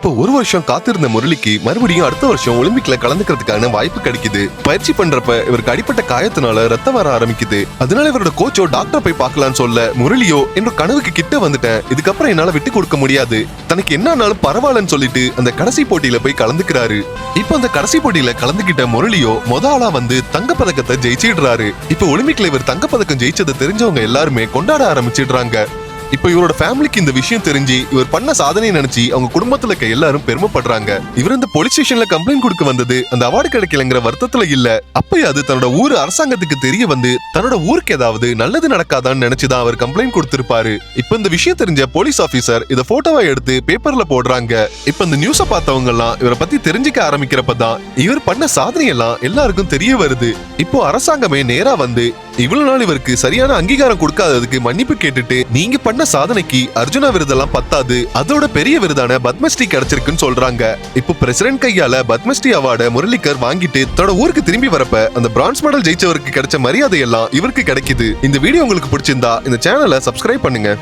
இப்போ ஒரு வருஷம் காத்திருந்த முரளிக்கு மறுபடியும் அடுத்த வருஷம் ஒலிம்பிக்ல கலந்துக்கிறதுக்கான வாய்ப்பு கிடைக்குது. பயிற்சி பண்றப்ப இவருக்கு அடிப்பட்ட காயத்தினால ரத்தம் வர ஆரம்பிக்குது. அதனால இவரோட கோச்சோ டாக்டர் போய் பார்க்கலாம்னு சொல்ல முரளியோ என்ற கனவுக்கு கிட்ட வந்துட்டேன். இதுக்கப்புறம் என்னால விட்டு கொடுக்க முடியாது. தனக்கு என்ன ஆனாலும் பரவாயில்லன்னு சொல்லிட்டு அந்த கடைசி போட்டியில போய் கலந்துக்கிறாரு. இப்போ அந்த கடைசி போட்டியில கலந்துக்கிட்ட முரளியோ மொத ஆளா வந்து தங்கப்பதக்கத்தை ஜெயிச்சிடுறாரு. இப்போ ஒலிம்பிக்ல இவர் தங்கப்பதக்கம் ஜெயிச்சதை தெரிஞ்சவங்க எல்லாருமே கொண்டாட ஆரம்பிச்சிடுறாங்க. இப்போ இவரோட ஃபேமிலிக்கு இந்த விஷயம் தெரிஞ்சு இவர் பண்ண சாதனையை நினைச்சு அவங்க குடும்பத்துல இருக்க எல்லாரும் பெருமைப்படுறாங்க. இவர் இந்த போலீஸ் ஸ்டேஷன்ல கம்ப்ளைண்ட் கொடுக்க வந்தது அந்த அவார்டு கிடைக்கலங்கிற வருத்தத்துல இல்ல. அப்பயே அது தன்னோட ஊர் அரசாங்கத்துக்கு தெரிய வந்து தன்னோட ஊருக்கு ஏதாவது நல்லது நடக்காதான்னு நினைச்சுதான் அவர் கம்ப்ளைண்ட் கொடுத்திருப்பாரு. இப்போ இந்த விஷயம் தெரிஞ்ச போலீஸ் ஆபீசர் இத போட்டோவா எடுத்து பேப்பர்ல போடுறாங்க. இப்போ இந்த நியூஸ பார்த்தவங்க எல்லாம் இவரை பத்தி தெரிஞ்சுக்க ஆரம்பிக்கிறப்பதான் இவர் பண்ண சாதனையெல்லாம் எல்லாருக்கும் தெரிய வருது. இப்போ அரசாங்கமே நேரா வந்து இவ்வளவு நாள் இவருக்கு சரியான அங்கீகாரம் கொடுக்காததுக்கு மன்னிப்பு கேட்டுட்டு நீங்க பண்ண சாதனைக்கு அர்ஜுனா விருதெல்லாம் பத்தாது. அதோட பெரிய விருதான பத்மஸ்ரீ கிடைச்சிருக்குன்னு சொல்றாங்க. இப்போ பிரசிடென்ட் கையால பத்மஸ்ரீ அவார்டை முரளிகர் வாங்கிட்டு தன்னோட ஊருக்கு திரும்பி வரப்ப அந்த பிரான்ஸ் மெடல் ஜெயிச்சவருக்கு கிடைச்ச மரியாதை எல்லாம் இவருக்கு கிடைக்குது. இந்த வீடியோ உங்களுக்கு பிடிச்சிருந்தா இந்த சேனலை சப்ஸ்கிரைப் பண்ணுங்க.